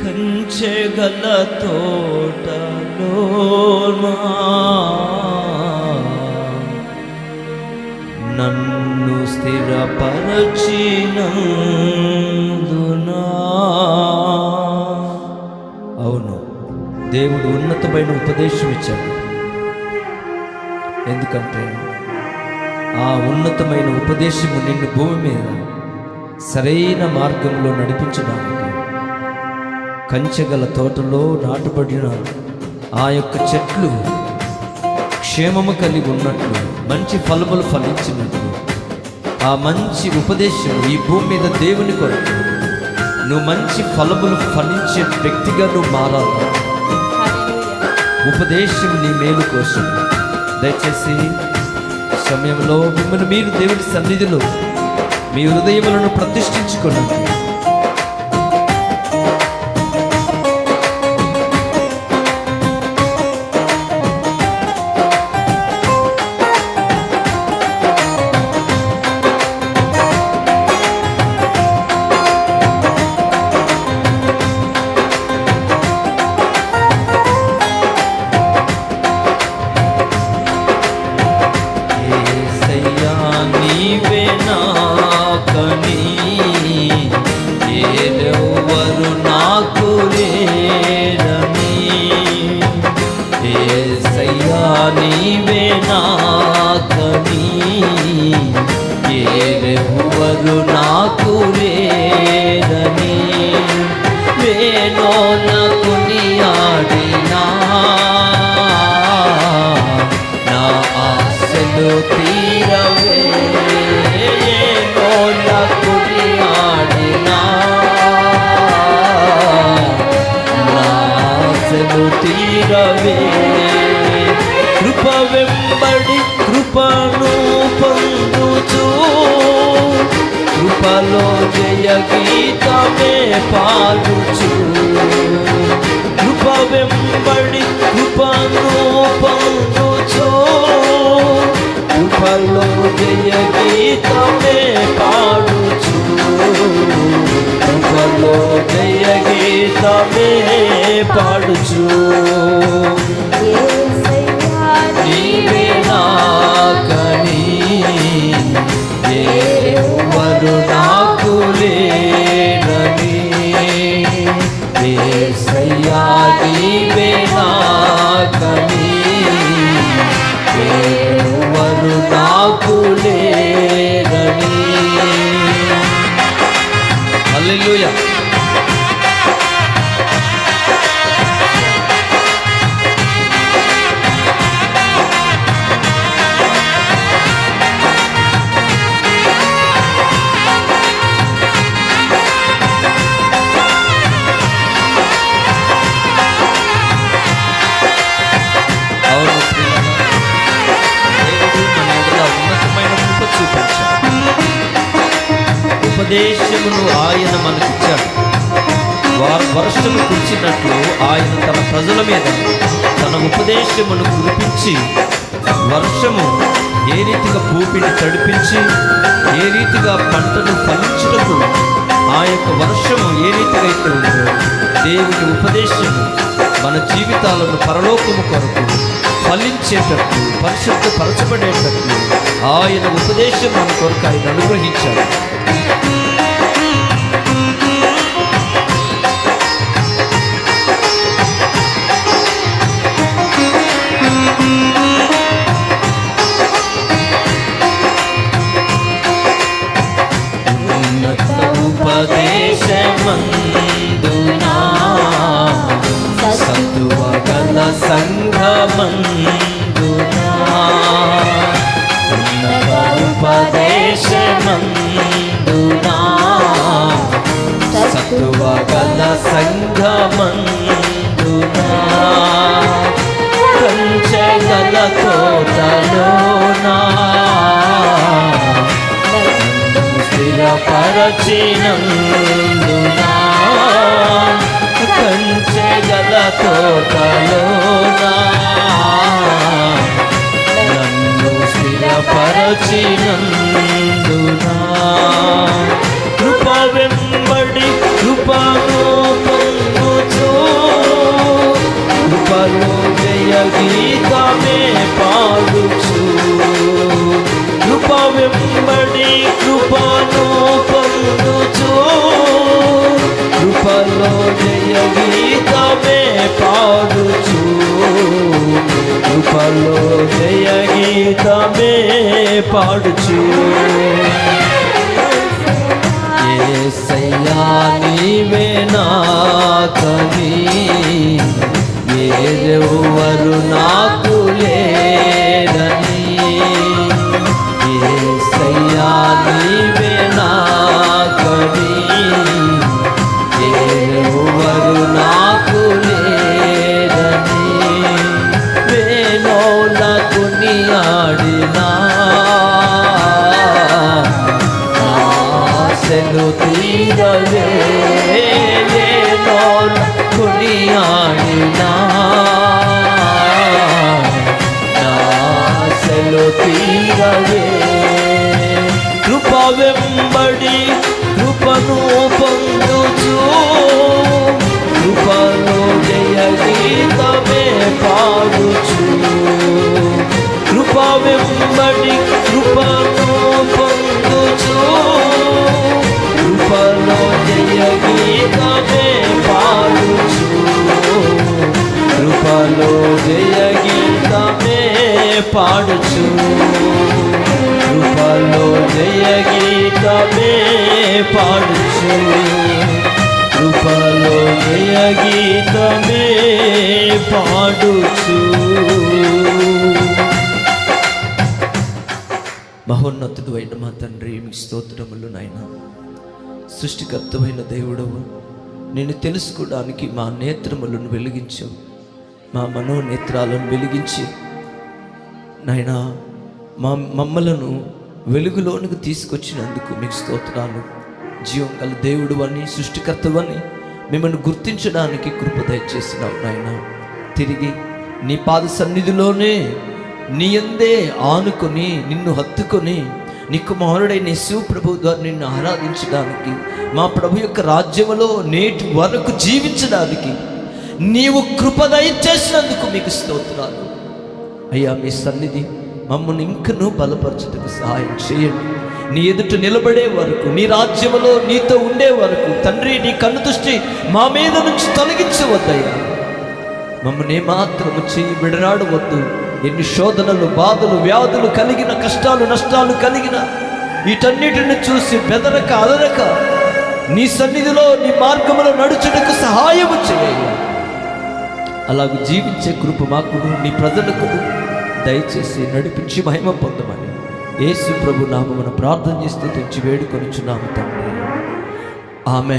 కంచెగల తోటలో నన్ను స్థిరపరచినందునా? అవును దేవుడు ఉన్నతమైన ఉపదేశం ఇచ్చాడు ఎందుకంటే ఆ ఉన్నతమైన ఉపదేశము నిన్ను భూమి మీద సరైన మార్గంలో నడిపించడానికి కంచెగల తోటలో నాటబడిన ఆ యొక్క చెట్లు క్షేమము కలిగి ఉన్నట్లు మంచి ఫలములు ఫలించినట్లు. ఆ మంచి ఉపదేశం ఈ భూమి మీద దేవుని కొరకు. నువ్వు మంచి ఫలములు ఫలించే వ్యక్తిగా నువ్వు మారాలి. ఉపదేశం నీ మేలు కోసం. దయచేసి సమయంలో మిమ్మల్ని మీరు దేవుడి సన్నిధిలో మీ హృదయములను ప్రతిష్ఠించుకున్నాను ఆశలు తీరవే కృప వెంబడి కృపను పొందుచు కృపలో జయ గీతమే పాలుచు కృప వెంబడి కృపను పొందుచు కృపలో జయ గీతమే పాడుచు. ఉపదేశమును ఆయన మనకిచ్చాడు. వారు వర్షము కురిచినట్లు ఆయన తన ప్రజల మీద తన ఉపదేశమును కురిపించి వర్షము ఏ రీతిగా భూమిని తడిపించి ఏ రీతిగా పంటను ఫలించుటకు ఆ యొక్క వర్షము ఏ రీతిగా అయితే ఉందో దేవుని ఉపదేశము మన జీవితాలను పరలోకము కొరకు ఫలించేటట్టు పరిశుద్ధపరచబడేటట్టు ఆయన ఉపదేశం మన కొరకు ఆయన అనుగ్రహించాడు. Thank you. సంఘమందునా కంచెగల తోటలోనా స్థిరపరచినందునా కంచెగల తోటలోనా నన్ను స్థిరపరచినందునా కృప వెంబడి కృపను పాడు జయ గీతమే పాడుచు. కృప వెంబడి కృపను పొందుచు. కృపలో జయ గీతమే పాడుచు. కృపలో జయ గీతమే పాడుచు. ఆశలు తీరవే కొని ఆడినా ఆశలు తీరవే కృప వెంబడి కృపను పొందుచు కృపను జయ గీతమే పాడుచు కృప వెంబడి కృపను పొందుచు పాడుచు కృపలో గీతమే పాడుచు. మహోన్నతుడు అయిన మా తండ్రి మీ స్తోత్రములు నాయన. సృష్టికర్తమైన దేవుడవు నేను తెలుసుకోవడానికి మా నేత్రములను వెలిగించావు. మా మనోనేత్రాలను వెలిగించి నాయనా మా మమ్మలను వెలుగులోనికి తీసుకొచ్చినందుకు మీకు స్తోత్రాలు. జీవం గల దేవుడు అని సృష్టికర్తవని మిమ్మల్ని గుర్తించడానికి కృప దయచేసినావు నాయన. తిరిగి నీ పాద సన్నిధిలోనే నీ అందే ఆనుకొని నిన్ను హత్తుకొని నీ కుమారుడైన శివప్రభు ప్రభు ద్వారా నిన్ను ఆరాధించడానికి మా ప్రభు యొక్క రాజ్యములో నేటి వరకు జీవించడానికి నీవు కృప దయచేసినందుకు మీకు స్తోత్రాలు. అయ్యా మీ సన్నిధి మమ్మల్ని ఇంకనూ బలపరచుటకు సహాయం చేయండి. నీ ఎదుట నిలబడే వరకు నీ రాజ్యములో నీతో ఉండే వరకు తండ్రి నీ కన్ను దృష్టి మా మీద నుంచి తొలగించవద్దయ్యా. మమ్మల్ని ఏమాత్రము చేయి విడనాడవద్దు ఎన్ని శోధనలు బాధలు వ్యాధులు కలిగిన కష్టాలు నష్టాలు కలిగిన వీటన్నిటిని చూసి బెదరక అదరక నీ సన్నిధిలో నీ మార్గములో నడుచుటకు సహాయము చేయాలి అలాగ జీవించే కృప మాకు నీ ప్రజలకు దయచేసి నడిపించి మహిమ పొందమని యేసు ప్రభు నామమున ప్రార్థన చేస్తూ తెచ్చి వేడుకొనిచున్నాము తండ్రి. ఆమె